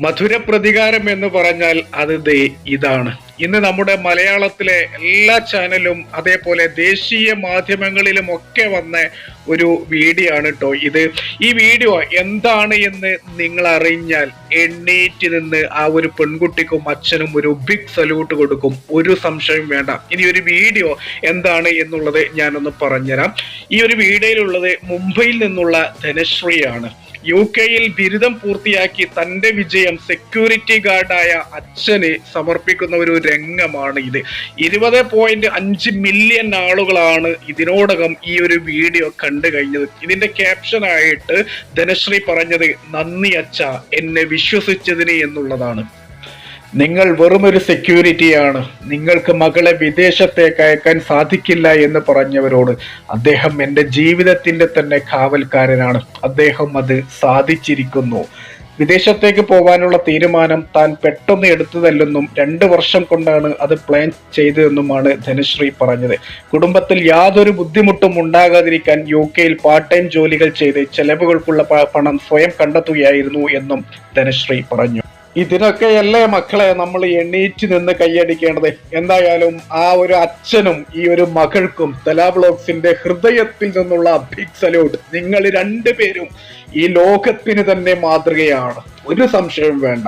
മധുര പ്രതികാരം എന്ന് പറഞ്ഞാൽ അത് ദേ ഇതാണ്. ഇന്ന് നമ്മുടെ മലയാളത്തിലെ എല്ലാ ചാനലും അതേപോലെ ദേശീയ മാധ്യമങ്ങളിലും ഒക്കെ വന്ന ഒരു വീഡിയോ ആണ് കേട്ടോ ഇത്. ഈ വീഡിയോ എന്താണ് എന്ന് നിങ്ങൾ അറിഞ്ഞാൽ എണ്ണീറ്റ് നിന്ന് ആ ഒരു പെൺകുട്ടിക്കും അച്ഛനും ഒരു ബിഗ് സല്യൂട്ട് കൊടുക്കും. ഒരു സംശയം വേണ്ട. ഇനി ഒരു വീഡിയോ എന്താണ് എന്നുള്ളത് ഞാനൊന്ന് പറഞ്ഞുതരാം. ഈ ഒരു വീഡിയോയിലുള്ളത് മുംബൈയിൽ നിന്നുള്ള ധനശ്രീയാണ്. യു കെയിൽ ബിരുദം പൂർത്തിയാക്കി തന്റെ വിജയം സെക്യൂരിറ്റി ഗാർഡായ അച്ഛന് സമർപ്പിക്കുന്ന ഒരു രംഗമാണ് ഇത്. ഇരുപത് പോയിന്റ് അഞ്ച് മില്യൺ ആളുകളാണ് ഇതിനോടകം ഈ ഒരു വീഡിയോ കണ്ടു കഴിഞ്ഞത്. ഇതിന്റെ ക്യാപ്ഷനായിട്ട് ധനശ്രീ പറഞ്ഞത് നന്ദി അച്ഛ എന്നെ വിശ്വസിച്ചതിന് എന്നുള്ളതാണ്. നിങ്ങൾ വെറുമൊരു സെക്യൂരിറ്റിയാണ് നിങ്ങൾക്ക് മകളെ വിദേശത്തേക്ക് അയക്കാൻ സാധിക്കില്ല എന്ന് പറഞ്ഞവരോട് അദ്ദേഹം എന്റെ ജീവിതത്തിന്റെ തന്നെ കാവൽക്കാരനാണ്. അദ്ദേഹം അത് സാധിച്ചിരിക്കുന്നു. വിദേശത്തേക്ക് പോകാനുള്ള തീരുമാനം താൻ പെട്ടെന്ന് എടുത്തതല്ലെന്നും രണ്ട് വർഷം കൊണ്ടാണ് അത് പ്ലാൻ ചെയ്തതെന്നുമാണ് ധനശ്രീ പറഞ്ഞത്. കുടുംബത്തിൽ യാതൊരു ബുദ്ധിമുട്ടും ഉണ്ടാകാതിരിക്കാൻ യു കെയിൽ പാർട്ട് ടൈം ജോലികൾ ചെയ്ത് ചെലവുകൾക്കുള്ള പണം സ്വയം കണ്ടെത്തുകയായിരുന്നു എന്നും ധനശ്രീ പറഞ്ഞു. ഇതിനൊക്കെയല്ലേ മക്കളെ നമ്മൾ എണീറ്റ് നിന്ന് കൈയടിക്കേണ്ടത്? എന്തായാലും ആ ഒരു അച്ഛനും ഈ ഒരു മകൾക്കും തലാബ്ലോക്സിന്റെ ഹൃദയത്തിൽ നിന്നുള്ള ബിഗ് സല്യൂട്ട് നിങ്ങൾ രണ്ടുപേരും ഈ ലോകത്തിന് തന്നെ മാതൃകയാണ്. ഒരു സംശയവും വേണ്ട.